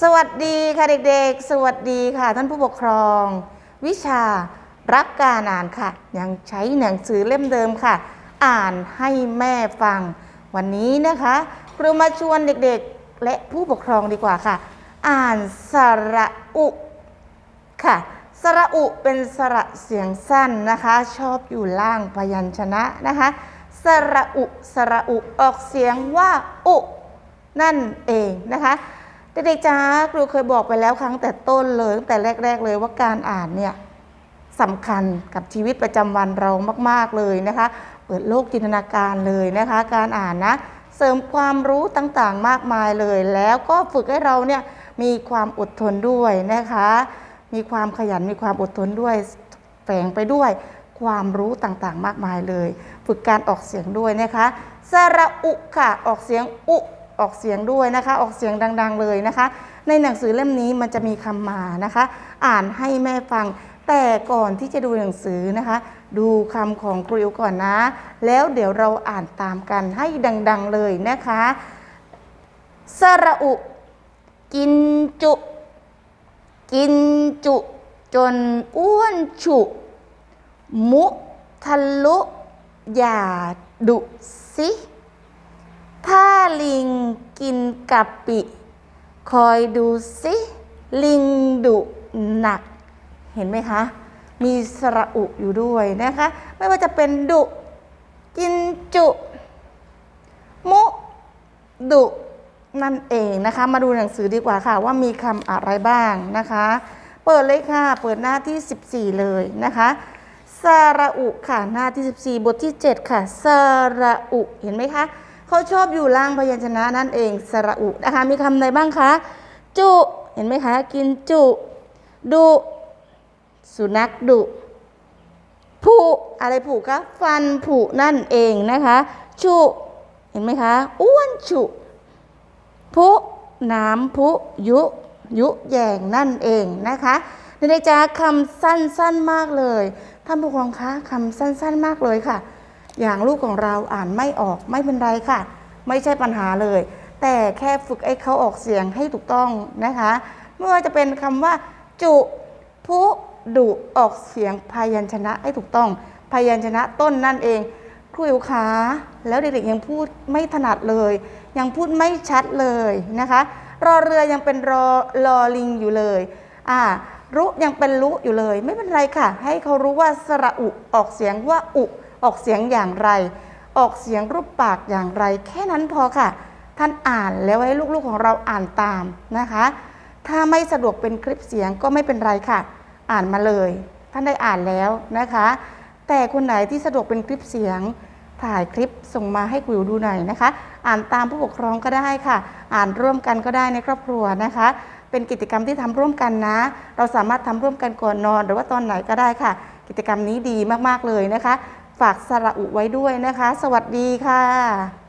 สวัสดีค่ะเด็กๆ สวัสดีค่ะท่านผู้ปกครอง วิชารักการอ่านค่ะ ยังใช้หนังสือเล่มเดิมค่ะ อ่านให้แม่ฟัง วันนี้นะคะครูมาชวนเด็กๆ และผู้ปกครองดีกว่าค่ะ อ่านสระอุค่ะสระอุเป็นสระเสียงสั้นนะคะ ชอบอยู่ล่างพยัญชนะนะคะ สระอุ สระอุ ออกเสียงว่า อุ นั่นเองนะคะเด็กๆจ้าครูเคยบอกไปแล้วครั้งแต่ต้นเลยตั้งแต่แรก ๆ เลยว่าการอ่านเนี่ยสำคัญกับชีวิตประจำวันเรามาก ๆเลยนะคะ เปิดโลกจินตนาการเลยนะคะ การอ่านนะเสริมความรู้ต่างๆมากมายเลย แล้วก็ฝึกให้เราเนี่ยมีความอดทนด้วยนะคะ มีความขยันมีความอดทนด้วยแฝงไปด้วย ความรู้ต่างๆ มากมายเลย ฝึกการออกเสียงด้วยนะคะสระอุค่ะออกเสียงอุออกเสียงด้วยนะคะ ออกเสียงดัง ๆ เลยนะคะ ในหนังสือเล่มนี้มันจะมีคำมานะคะ อ่านให้แม่ฟัง แต่ก่อนที่จะดูหนังสือนะคะ ดูคำของครูอิวก่อนนะ แล้วเดี๋ยวเราอ่านตามกันให้ดัง ๆ เลยนะคะสระอุ กินจุ กินจุ จนอ้วนฉุ มุทะลุอย่าดุสิ ถ้าลิงกินกะปิ คอยดูสิ ลิงดุหนัก เห็นไหมคะ มีสระอุอยู่ด้วยนะคะ ไม่ว่าจะเป็นดุ กินจุ มุ ดุนั่นเองนะคะ มาดูหนังสือดีกว่าค่ะ ว่ามีคำอะไรบ้างนะคะ เปิดเลยค่ะ เปิดหน้าที่ 14 เลยนะคะ สระอุค่ะหน้าที่ 14 บทที่ 7 ค่ะสระอุเห็นไหมคะเขาชอบอยู่ล่างพยัญชนะนั่นเองสระอุนะคะมีคำใดบ้างคะจุเห็นไหมคะ กินจุดุสุนัขดุผุอะไรผุคะฟันผุนั่นเองนะคะชุเห็นไหมคะอ้วนฉุพุน้ำพุยุยุแยงนั่นเองนะคะในเด็กๆจ้าคำสั้นๆมากเลย ท่านผู้ปกครองคะคำสั้นๆมากเลยค่ะ อย่างลูกของเราอ่านไม่ออกไม่เป็นไรค่ะ ไม่ใช่ปัญหาเลย แต่แค่ฝึกให้เขาออกเสียงให้ถูกต้องนะคะไม่ว่าจะเป็นคำว่า จุพุดุออกเสียงพยัญชนะให้ถูกต้อง พยัญชนะต้นนั่นเอง ครูอิ๋วขาแล้วเด็กๆยังพูดไม่ถนัดเลย ยังพูดไม่ชัดเลยนะคะ รอเรือยังเป็นรอลอลิงอยู่เลย อ่า รุยังเป็นรุอยู่เลย ไม่เป็นไรค่ะ ให้เขารู้ว่าสระอุออกเสียงว่าอุออกเสียงอย่างไร ออกเสียงรูปปากอย่างไร แค่นั้นพอค่ะ ท่านอ่านแล้วให้ลูกๆของเราอ่านตามนะคะ ถ้าไม่สะดวกเป็นคลิปเสียงก็ไม่เป็นไรค่ะ อ่านมาเลย ท่านได้อ่านแล้วนะคะ แต่คนไหนที่สะดวกเป็นคลิปเสียงถ่ายคลิปส่งมาให้คุยดูหน่อยนะคะ อ่านตามผู้ปกครองก็ได้ค่ะ อ่านร่วมกันก็ได้ในครอบครัวนะคะ เป็นกิจกรรมที่ทำร่วมกันนะ เราสามารถทำร่วมกันก่อนนอน หรือว่าตอนไหนก็ได้ค่ะ กิจกรรมนี้ดีมากๆเลยนะคะ ฝากสระอุไว้ด้วยนะคะ สวัสดีค่ะ